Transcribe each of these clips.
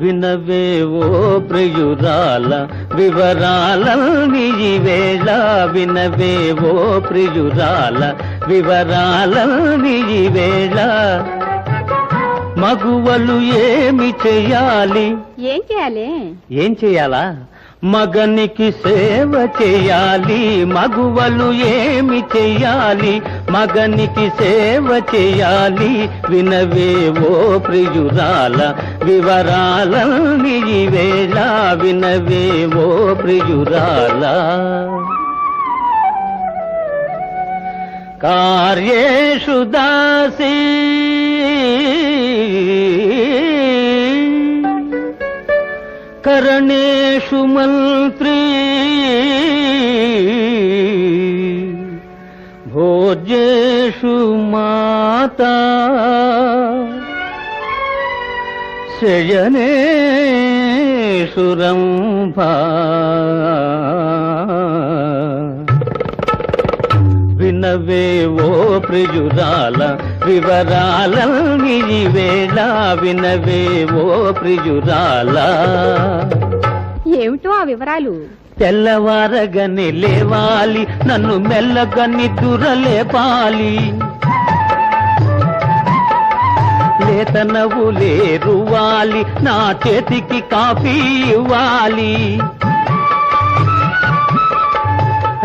వినవే ఓ ప్రియురాల వివరాలన్నీ వేళ వినవే ఓ ప్రియురాల వివరాలన్నీ వేళ. మగువలు ఏమి చెయ్యాలి ఏం చేయాలి? ఏం చెయ్యాలా మగనికి సేవ చేయాలి. మగువలు ఏమి చెయ్యాలి మగనికి సేవ చేయాలి. వినవేవో ప్రియురాల వివరాలన్నీ ఈ వేళ వినవేవో ప్రియురాల. కార్యేషు దాసీ కరణేషు మంత్రి భోజ్యేషు మాతా భా రంభా వినవేవో ప్రియురాల వివరాలన్నీ వేళ వినవేవో ప్రియురాల. ఏమిటో ఆ వివరాలు? తెల్లవారగని లేవాలి నన్ను మెల్లగని దురలేపాలి లేత నవ్వులే రువాలి నా చేతికి కాఫీ ఇవ్వాలి.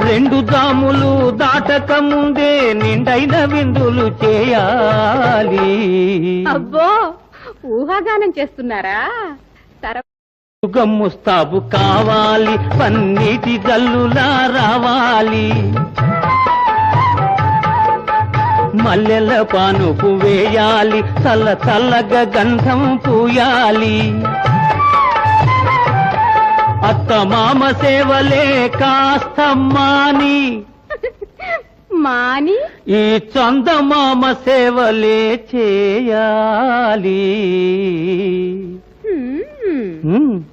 రెండు దాములు దాటక ముందే నిండైన విందులు చేయాలి. అబ్బో ఊహాగానం చేస్తున్నారా? తర ముస్తాబు కావాలి పన్నీటి జల్లులా రావాలి. మల్లెల పానుపు వేయాలి చల్ల చల్లగా గంధం పూయాలి. అత్త మామ సేవలే కాస్త మాని మాని? ఈ చందమామ సేవలే చేయాలి. హ్మ్.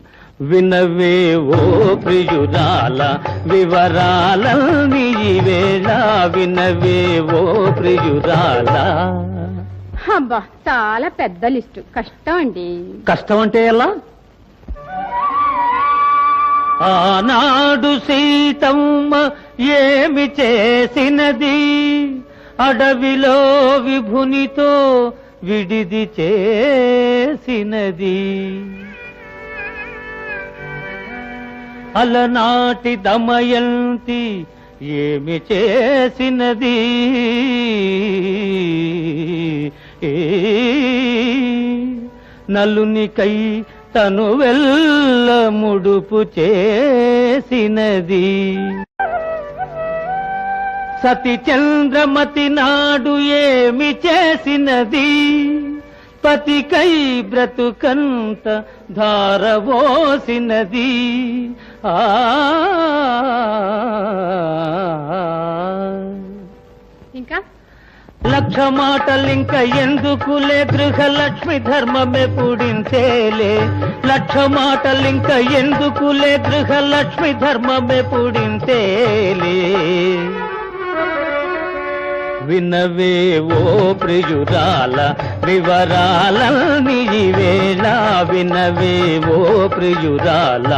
వినవేవో ప్రియురాల వివరాలన్నీ ఈ వేళ వినవేవో ప్రియురాల. అబ్బా చాలా పెద్ద లిస్టు. కష్టం అండి. కష్టం అంటే ఎలా? ఆనాడు సీతమ్మ ఏమి చేసినది? అడవిలో విభునితో విడిది చేసినది. అలనాటి దమయంతి ఏమి చేసినది? ఏ నలునికై తను వెళ్ళ ముడుపు చేసినది. సతి చంద్రమతి నాడు ఏమి చేసినది? పతికై బ్రతుకంత ధారవోసినది ఆ లక్ష మాటలింక ఎందుకులే గృహలక్ష్మి ధర్మమే పుడించేలే. లక్ష మాటలింక ఎందుకులే గృహలక్ష్మి ధర్మమే పుడించేలే. వినవే ఓ ప్రియురాల వివరాలన్నీ వేళ వినవే ఓ ప్రియురాల.